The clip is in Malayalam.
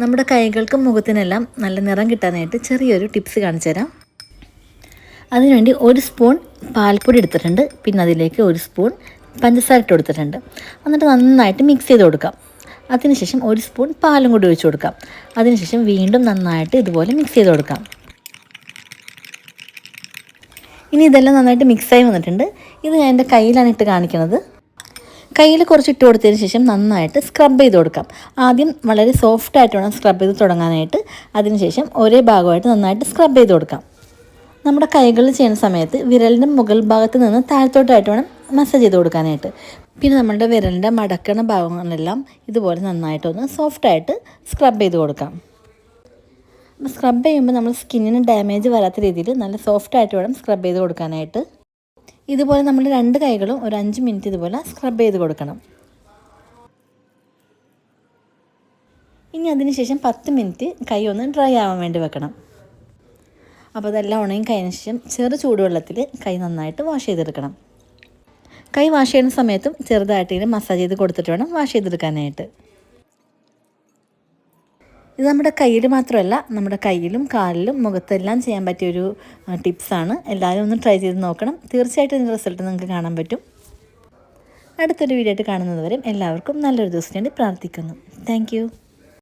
നമ്മുടെ കൈകൾക്കും മുഖത്തിനെല്ലാം നല്ല നിറം കിട്ടാനായിട്ട് ചെറിയൊരു ടിപ്സ് കാണിച്ചു തരാം. അതിനുവേണ്ടി ഒരു സ്പൂൺ പാൽപ്പൊടി എടുത്തിട്ടുണ്ട്. പിന്നെ അതിലേക്ക് ഒരു സ്പൂൺ പഞ്ചസാര ഇട്ട് കൊടുത്തിട്ടുണ്ട്. എന്നിട്ട് നന്നായിട്ട് മിക്സ് ചെയ്ത് കൊടുക്കാം. അതിനുശേഷം ഒരു സ്പൂൺ പാലും കൂടി ഒഴിച്ചു കൊടുക്കാം. അതിനുശേഷം വീണ്ടും നന്നായിട്ട് ഇതുപോലെ മിക്സ് ചെയ്ത് കൊടുക്കാം. ഇനി ഇതെല്ലാം നന്നായിട്ട് മിക്സായി വന്നിട്ടുണ്ട്. ഇത് ഞാൻ എന്റെ കയ്യിലാണ് ഇട്ട് കാണിക്കുന്നത്. കയ്യിൽ കുറച്ച് ഇട്ട് കൊടുത്തതിന് ശേഷം നന്നായിട്ട് സ്ക്രബ് ചെയ്ത് കൊടുക്കാം. ആദ്യം വളരെ സോഫ്റ്റ് ആയിട്ട് വേണം സ്ക്രബ് ചെയ്ത് തുടങ്ങാനായിട്ട്. അതിനുശേഷം ഒരേ ഭാഗമായിട്ട് നന്നായിട്ട് സ്ക്രബ് ചെയ്ത് കൊടുക്കാം. നമ്മുടെ കൈകളിൽ ചെയ്യുന്ന സമയത്ത് വിരലിന്റെ മുകൾ ഭാഗത്ത് നിന്ന് താഴത്തോട്ടായിട്ട് വേണം മസാജ് ചെയ്ത് കൊടുക്കാനായിട്ട്. പിന്നെ നമ്മളുടെ വിരലിന്റെ മടക്കണ ഭാഗങ്ങളെല്ലാം ഇതുപോലെ നന്നായിട്ടൊന്ന് സോഫ്റ്റായിട്ട് സ്ക്രബ് ചെയ്ത് കൊടുക്കാം. സ്ക്രബ് ചെയ്യുമ്പോൾ നമ്മൾ സ്കിന്നിന് ഡാമേജ് വരാത്ത രീതിയിൽ നല്ല സോഫ്റ്റായിട്ട് വേണം സ്ക്രബ് ചെയ്ത് കൊടുക്കാനായിട്ട്. ഇതുപോലെ നമ്മൾ രണ്ട് കൈകളും ഒരു അഞ്ച് മിനിറ്റ് ഇതുപോലെ സ്ക്രബ് ചെയ്ത് കൊടുക്കണം. ഇനി അതിന് ശേഷം പത്ത് മിനിറ്റ് കൈ ഒന്ന് ഡ്രൈ ആവാൻ വേണ്ടി വെക്കണം. അപ്പോൾ അതെല്ലാം ഉണങ്ങി കഴിഞ്ഞ ശേഷം ചെറു ചൂടുവെള്ളത്തിൽ കൈ നന്നായിട്ട് വാഷ് ചെയ്തെടുക്കണം. കൈ വാഷ് ചെയ്യുന്ന സമയത്തും ചെറുതായിട്ട് ഇങ്ങനെ മസാജ് ചെയ്ത് കൊടുത്തിട്ട് വേണം വാഷ് ചെയ്തെടുക്കാനായിട്ട്. ഇത് നമ്മുടെ കയ്യിൽ മാത്രമല്ല നമ്മുടെ കയ്യിലും കാലിലും മുഖത്തെല്ലാം ചെയ്യാൻ പറ്റിയ പറ്റിയൊരു ടിപ്സാണ്. എല്ലാവരും ഒന്ന് ട്രൈ ചെയ്ത് നോക്കണം. തീർച്ചയായിട്ടും ഇതിന്റെ റിസൾട്ട് നിങ്ങൾക്ക് കാണാൻ പറ്റും. അടുത്തൊരു വീഡിയോ ആയിട്ട് കാണുന്നത് വരെ എല്ലാവർക്കും നല്ലൊരു ദിവസം വേണ്ടി പ്രാർത്ഥിക്കുന്നു താങ്ക്